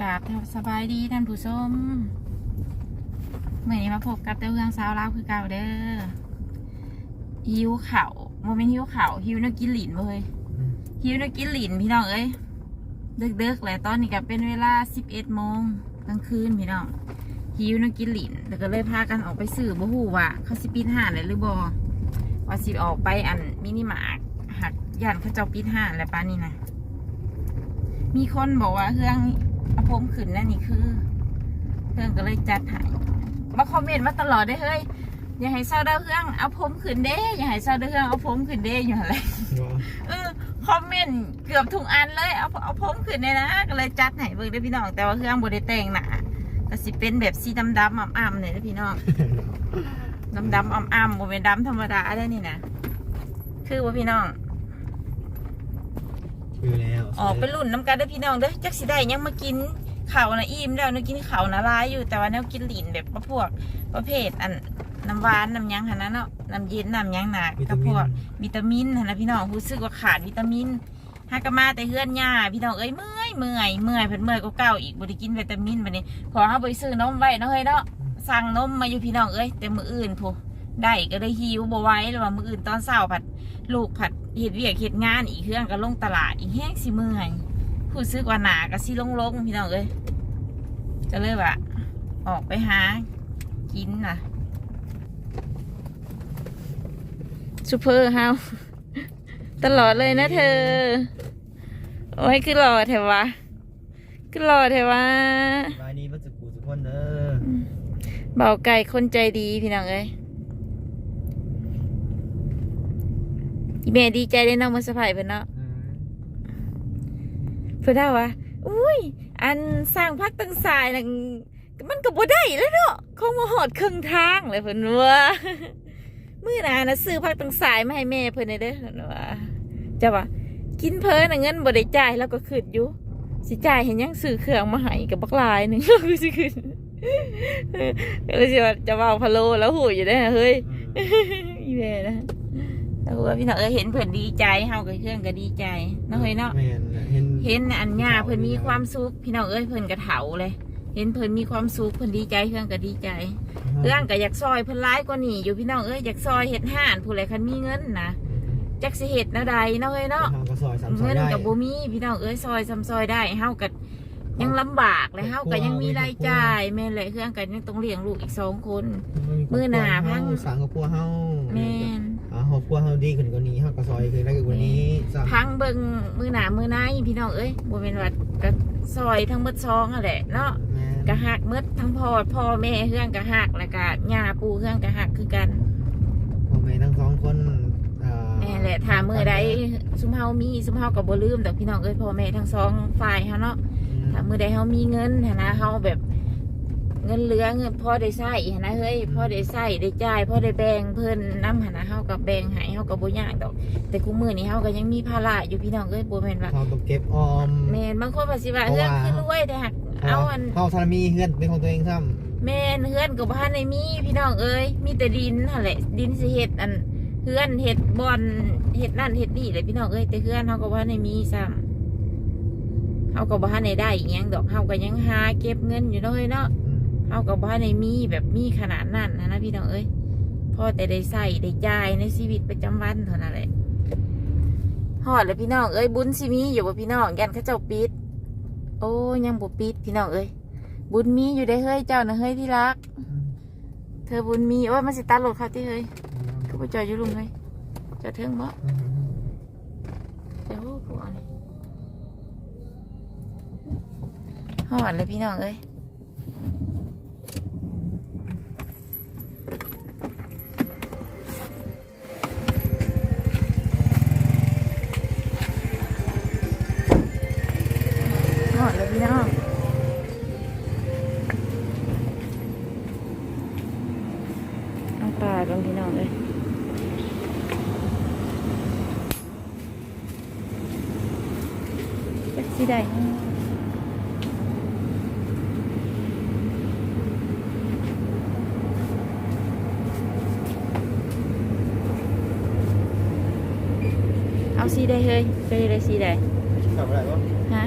กราบสบายดีท่านผู้ชมเมื่อนี้มาพบกับเต้าเรื่องสาวลาวคือเก่าเด้อหิวเข่าวโมเมนต์หิวเข่าวหิวนักกินหลินเว้ยหิวนักกินหลินพี่น้องเอ้ยเดึกๆแหละตอนนี้ก็เป็นเวลาสิบเอ็ดโมงกลางคืนพี่น้องหิวนักกินหลินแล้วก็เลยพากันออกไปซื้อบ่ฮู้ว่าเขาสิปิดห้านเลยหรือบ่ว่าสิออกไปอันมินิมาร์ทหักย่านเขาเจ้าปิดห้านแล้วป้านี่นะมีคนบอกว่าเครื่อง เอาผมขึ้นนั่นนี่คือเครื่องก็เลยจัดให้มาคอมเมนต์มาตลอดได้เฮ้ยอย่าให้เศร้าเด้อเครื่องเอาผมขึ้นเด้อย่าให้เศร้าเด้อเครื่องเอาผมขึ้นเด้อยู่อะไรเออคอมเมนต์เกือบทุกอันเลยเอาเอาผมขึ้นเลยนะก็เลยจัดให้เบิ่งได้อพี่น้องแต่ว่าเครื่องบได้แต่งหนาก็สิเป็นแบบสีดำๆอ่ำๆเนี่ยเด้อพี่น้องดำๆอ่ำๆโมเป็นดำธรรมดาได้นี่นะคือว่าพี่น้อง คือแล้วออกไปรุ่นน้ำกันเด้อพี่น้องเด้อจักสิได้ยังมากินข้าวนะอิ่มแล้วนะกินข้าวนะลายอยู่แต่ว่าแนวกินหลินแบบพวกประเภทอันน้ำหวานน้ำหยังหันนะเนาะน้ำเย็นน้ำหยังหนักวิกัตาบพมิวนกวิตามินหันนะพี่น้องรู้สึกว่าขาดวิตามินหากะมาแต่เฮือนยาพี่น้องเอ้ยเมื่อยเมื่อยเมื่อยเพิ่นเมื่อยก็เก่าอีกบ่ได้กินวิตามินบัดนี้ ขอเฮาไปซื้อนมไว้เนาะเฮ้ยเนาะสั่งนมมาอยู่พี่น้องเอ้ยแต่มื้ออื่นพูได้ก็ได้หิวบ่ไหว้แล้วว่ามื้ออื่นตอนเช้าผัดลูกผัด เฮ็ดเวียกเฮ็ดงานอีกเครื่องก็ลงตลาดอีกแห้งสิเมื่อยผู้ซื้อกว่าหนาก็สิลงลงๆพี่น้องเอ้ยก็เลยว่าออกไปหากินน่ะซูเปอร์เฮาตลอดเลยนะเธอ โอ้ยคือหล่อแถวะคือหล่อแถวะรายนี้วัสกูทุกคนเด้อเบาไก่คนใจดีพี่น้องเอ้ย อีเมดีใจได้น้องมาสะพายเพิ่นเนาะเพื่อนได้วะอุ้ย อันสร้างพักตั้งสายนะมันก็บ่ได้แล้วเนาะคงมาหอดครึ่งทางเลยเพิ่นว่ามื้อหนานะซื้อพักตั้งสายมาให้แม่เพิ่นได้เด้อเพิ่นว่าจะว่ากินเพลินน่ะเงินบ่ได้จ่ายแล้วก็ขึ้นอยู่สิจ่ายเห็นยังซื้อเครื่องมาให้กับบักหลายหนึงคือสิขึ้นก็เลยสิว่าจะเว้าพะโลแล้วหูอยู่ได้อเฮ้ยอีแม่นะ แล้วว่าพี่น้องเอ้ยเห็นเพิ่นดีใจเฮากับเครื่องก็ดีใจเนาะเฮ้ยเนาะแม่นเห็นเห็นอันญาเพิ่นมีความสุขพี่น้องเอ้ยเพิ่นกระเถาเลย เห็นเพิ่นมีความสุขเพิ่นดีใจเพื่อนก็ดีใจเพื่อนก็อยากซอยเพิ่นร้ายกว่านี้อยู่พี่น้องเอ้ยอยากซอยเฮ็ดห้านผู้ใดคันมีเงินนะจักสิเฮ็ดแนวใดเนาะเอ้ยเนาะเฮาก็ซอยสามซอเงิยนได้กับบ่มีพี่น้องเอ้ยซอยซ้ำซอยได้เฮาก็ยังลำบากเลยเฮาก็ยังมีรายจ่ายแม่นเลยเพื่อนก็ยังต้องเลี้ยงลูกอีกสองคน มื้อหน้าพังสร้างครอบครัวเฮาแม่นอ่าค รอบครัวเฮาดีขึ้นกว่านี้เฮาก็ซอยขึ้นได้กว่านี้จ้ะพังเบิ่งมื้อหน้ามื้อหน้าพี่น้องเอ้ยบ่แม่นว่าก็ซอยทั้งหมดซองนั่นแหละเนาะแม่นกะหักหมืดทั้งพ่อพ่อแม่เฮืองกะหักแล้วก็ย่าปู่เฮืองกะหักคือกันพ่อแม่ทั้งสองคนอ่าแม่แหละถ้ามื้อใดซุมเฮามีซุมเฮาก็บ่ลืมดอกพี่น้องเอ้ยพ่อแม่ทั้งสองฝ่ายเฮาเนาะถ้ามื้อใดเฮามีเงินหั้นนะเฮาแบบ เงินเหลือเงินพ่อได้ใช้หั้นนะเฮ้ยพ่อได้ใช้ได้จ่ายพ่อได้แบ่งเพิ่นนำหั้นนะเฮาก็แบ่งให้เฮาก็บ่ยากดอก แต่กูมื้อนี้เฮาก็ยังมีภาระอยู่พี่น้องเอ้ยบ่แม่นว่าเฮาต้องเก็บออม แม่นบางคนว่าสิว่าเพราะเฮืองว่า คือรวยแต่หักเอาอันเฮาถ้ามีเฮือนเป็นของตัวเองซ้ำแม่นเฮือนกับบ้านในมีพี่น้องเอ้ยมีแต่ดินนั่นแหละดินสิเฮ็ดอันเฮือนเฮ็ดบอนเฮ็ดนั่นเฮ็ดนี่เลยพี่น้องเอ้ยแต่เฮือนเฮาก็บ่ทันได้มีซ้ำเฮาก็บ่ทันได้ได้อีหยังดอกเฮาก็ยังหาเก็บเงินอยู่เนาะเฮ้ยเนาะ เฮาก็บ่ทันได้มีแบบมีขนาดนั้นนะนะพี่น้องเอ้ยพ่อแต่ได้ใส่ได้จ่ายในชีวิตประจำวันเท่านั้นแหละฮอดแล้วพี่น้องเอ้ยบุญสิมีอยู่บ่พี่น้องยันเขาเจ้าปิด โอ้ยังบ่ปิดพี่น้องเอ้ยบุญมีอยู่ได้เฮ้ยเจ้านะเฮ้ยที่รัก เธอบุญมีโอ้ยมันสิตัดรถเขาที่เฮ้ยเขาไปจอดอยู่ลุงเฮ้ยจอดเทิงบ่เดี๋ยวพวกนี้หอดเลยพี่น้องเอ้ย เอาสีได้เฮ้ยเคยได้สีได้กลับอะไรวะฮะ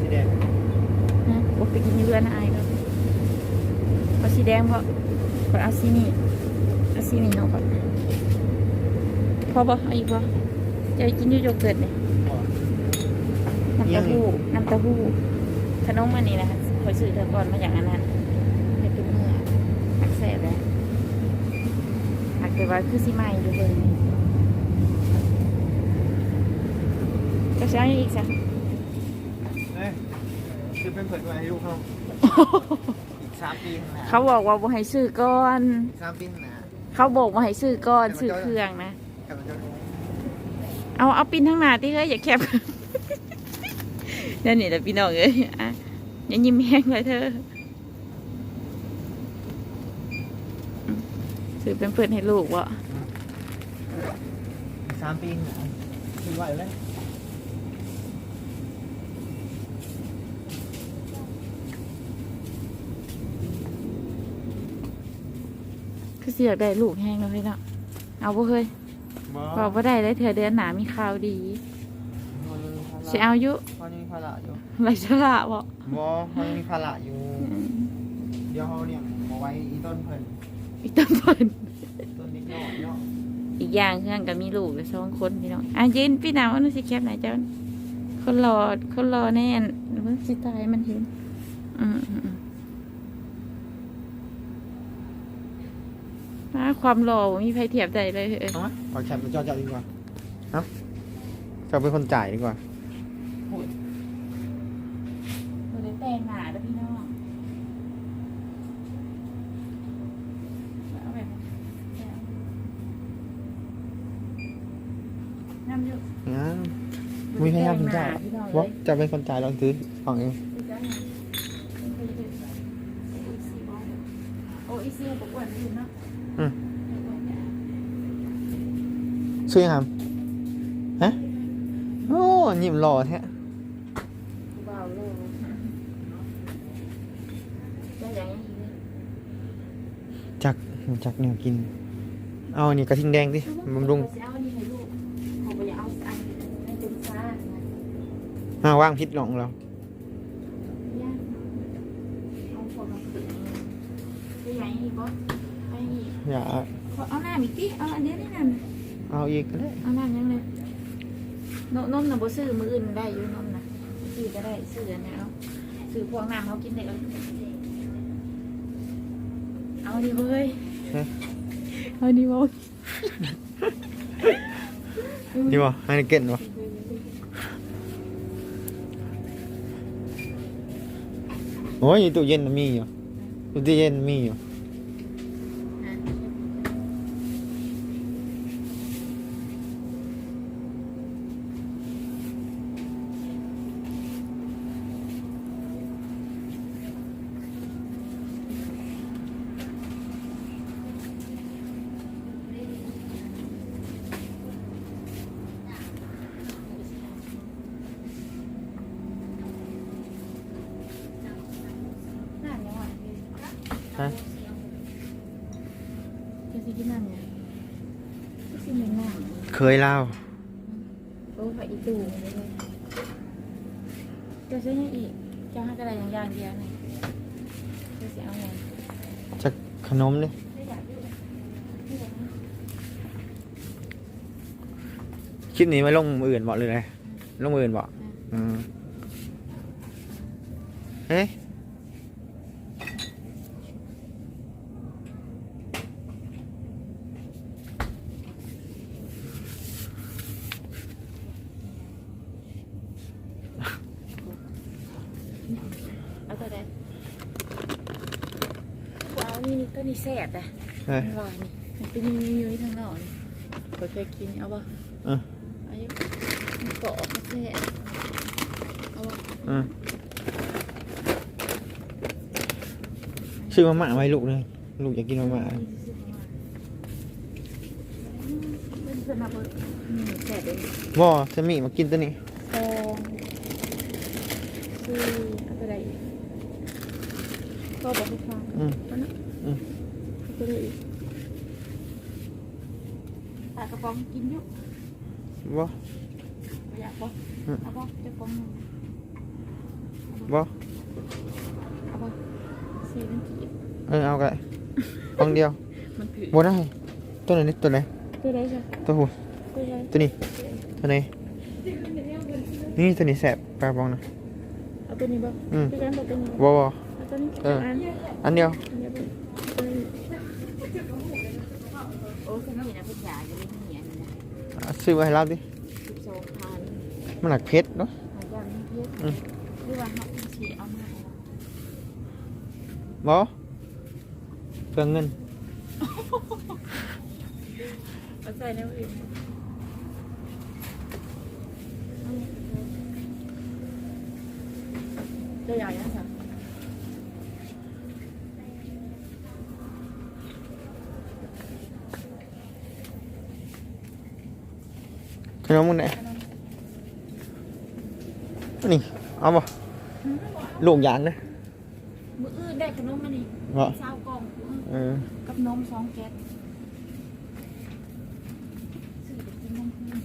สีแดงฮะบ่ไปกินอยู่เรือนอายก็เอาสีแดงเพราะขอเอาสีนี่เอาสีนี่เนาะก่อนพอบ่เอาอีกบ่จะไปกินอยู่โยเกิร์ตเนี่ยน้ำเต้าหู้น้ำเต้าหู้ขนมอันนี้นะคะคอยซื้อเธอก่อนมาอย่างอันนั้นให้เป็นเมื่อหักแซ่บแล้วหักแต่ว่าคือสีใหม่อยู่ เลยนี่ก็ใช้อีกสักเอ้ยคือเป็นเปิดไว้ให้ลูกเขาอีกสามปีข้างหน้าเขาบอกว่าบ่ให้ซื้อก่อน อีกสามปีข้างหน้าเขาบอกว่าให้ซื้อก่อนซื้อเครื่องนะ กำลังจะเอาเอาปินทั้งหน้าที่เฮ้ยอย่าแคบ นั่นนี่แหละพี่น้องเอ้ยอะอย่ายิ้มแห้งเลยเธออืมซื้อเป็นเพื่อนให้ลูกวะอีกสามปีข้างหน้าคือไหวเลย เสียได้ลูกแห้งแล้วเฮ้ยเนาะเอาบ่เฮ้ยบอกว่าได้เลยเธอเดือนหนามีข่าวดีสิเอาอยุพอยังมีภาระอยู่ไรฉลาบ่บอพอยังมีภาระอยู่อืมเดี๋ยวเขาเนี่ยมาไว้อีต้นเพิ่นอีกตั้งเพิ่นต้นนิดหน่อยเนาะอีกอย่างเครื่องก็มีลูกอยู่สองคนพี่น้องอะยืนพี่น้ำว่านึกสิแคบไหนเจ้าคนรอคนรอแน่นเพิ่งสิตายมันเห็น อืม อืมอืมอ่าความรอบ่มีใครเทียบได้เลยเอ้ยเอาไหมขอแคปมาจอดๆดีกว่าเอ้าจะเป็นคนจ่ายดีกว่า บ่ได้แต่งหน้าเด้อพี่น้องเอาแบบน้ำอยู่งั้นมีพยายามคนจ่ายพี่น้องว่าเอ้ยจะเป็นคนจ่ายลองซื้อฟังเอง โอ้ยเสียบอกว่าอยู่เนาะ อืม ซื้อยังครับฮะโอ้ยิ้มหล่อแท้เบาโลจะอย่างนี้เลยจักจักเนี่ยกิน เอาอันนี้กระทิงแดงดิบำรุงเอาอันนี้ให้ลูกเขาไปเอาอันนี้เป็นซ่านะมาว่างพิษหลองเราย่างเอาพอมาฝึกจะอย่างนี้บ่ไปอีกอย่าขอเอาน้ำอีกทีเอาอันนี้ได้น้ำ เอาอีกก็ได้เอาน้ำยังเลยนนมน่ะบ่ซื้อมืออื่นได้อยู่นมน่ะซื้อก็ได้ซื้ออันนี้เอาซื้อพวงน้ำเขากินได้เอาเอาดีเว้ยเอาดีเว้ยดีป่ะให้เก่นป่ะโอ้ยตู้เย็นน่ะมีอยู่ตู้เย็นมีอยู่ น้ำยังไง ฮะ จะสิกินน้ำยังจะสิเหม็นน้ เคยเล่าำโอ้ยอีตู่เลยจะซื้อยังอีกจะให้กระไรอย่างอย่างเดียวนี่จะสิเอาไงจะขนมดิไม่อยากอยู่ไม่อยากนะคลิปนี้ไม่ลงมืออื่นบอกเลยนะลงมืออื่นบอกอืมเฮ้ย เอาตัวใดว้าว นี่ตัวนี้แสบอะเฮ้ยมันหวานนี่มันเป็นยุ้ยๆทางนอกนี่เคยเคยกินเอาปะอืมอายุมันเกาะมันแสบเอาปะอืมซื้อมาม่าไว้ลูกเลยลูกอยากกินมาม่าเป็นเพื่อนมาเปิดนี่แสบเลยบ่จะมีมากินตัวนี้สองสี่เอาตัวใดอีกก็บอกให้ฟังอืมเอานะอืมเอา ตัวใดอีกปลากระป๋องกินอยู่บ่ไม่อยากบอกอืม เอาบอกจะป๋องหนึ่งบ่สี่มันกีบเออเอาก็ได้ฟองเดียวมันถือบ่ได้ตัวไหนนี่ตัวไหนตัวใดจ้ะตัวหูตัวใดตัวนี้ตัวไหนนี่ตัวนี้แสบปลาบองนะเอาตัวนี้บ่อืมตัวนั้นบ่ตัวนี้บ่บ่บ่เอาตัวนี้เอออันอันเดียว อันเดียวบ่ตัวนี้โอ้ คือนี่นะพี่จ๋าจะได้เหียนนะอะซื้อมาให้เราดิสิบสองพันมันหนักเพชรเนาะหายางเพชรอืมหรือว่าเขาฉีเอามาให้เราบ่เพื่อเงินเอาใส่ในอื่นตัวใหญ่นะจ๊ะ ขนมมึงไหนนี่ เอาบ่ลูกยานนะมืออื่นได้ขนมมานี่บ่เช้ากล่องเออกับนมสองแก๊สซื้อไปกินนมเพิ่ม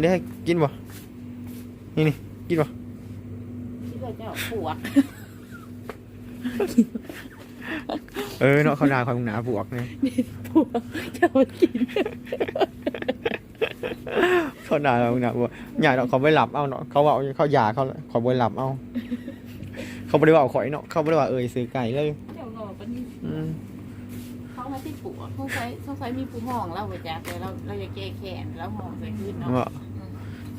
ได้ให้กินบ่นี่นี่กินบ่ ที่เราจะเอาป วก เออเนาะเขาด่าความหนาบวกไงปวกจะเอากินเขาด่าความหนาบวกอย่าเนาะเขาไม่หลับเอาเนาะเขาว่าเขาหยาเขาเขาบ่หลับเอา เขาไม่ได้ว่าเอาข่อยเนาะเขาไม่ได้ว่าเอ่ยซื้อไก่เลยเดี๋ยวรอปะนี่อืมเขามาที่ปวกเขาใช้เขาใช้มีผู้ห้องเราไปจ้ะแต่เราเราจะแก้แขนแล้วห้องใส่ขึ้นเนาะว่า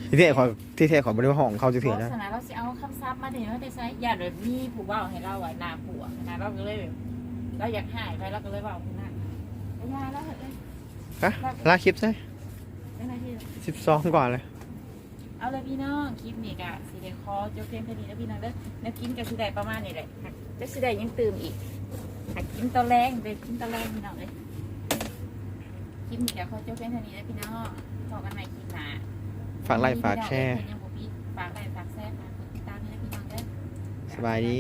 ที่แท้ขอที่แท้ขอไม่ได้ว่าห้องเขาจะเพเถื่อราะนะฉะนั้นเราจะเอาคำซับมาเดี๋ยวเราได้ใช้ญาติแบบมีผู้เว่าให้เราอะหนาปวกนะเราก็เลยแบบเราอยากหายไปเราก็เลยเว่าคุณนั่นไม่ยาแล้วเหรอเอ้ยฮะลาคลิปใช่ไม่น่าที่สิบสองกว่าเลย เอาเลยพี่น้องคลิปนี้กะสีเดคอเจ้าเพียงเท่านี้แล้วพี่น้องเด้อแล้วกินกับสีแดประมาณนี้แหละจะสีแดยังตื่มอีกหักกินตอนแรงไปกินตอนแรงพี่น้องเลยคลิปนี้กะขอเจ้าเพียงเท่านี้แล้วพี่น้องพอกันใหม่คลิปหน้า ฝากไลค์ฝากแชร์ยังบ่ปิดฝากไลค์ฝากแชร์ ฝากกดติดตามด้วยนะพี่น้องเด้อ สบายดี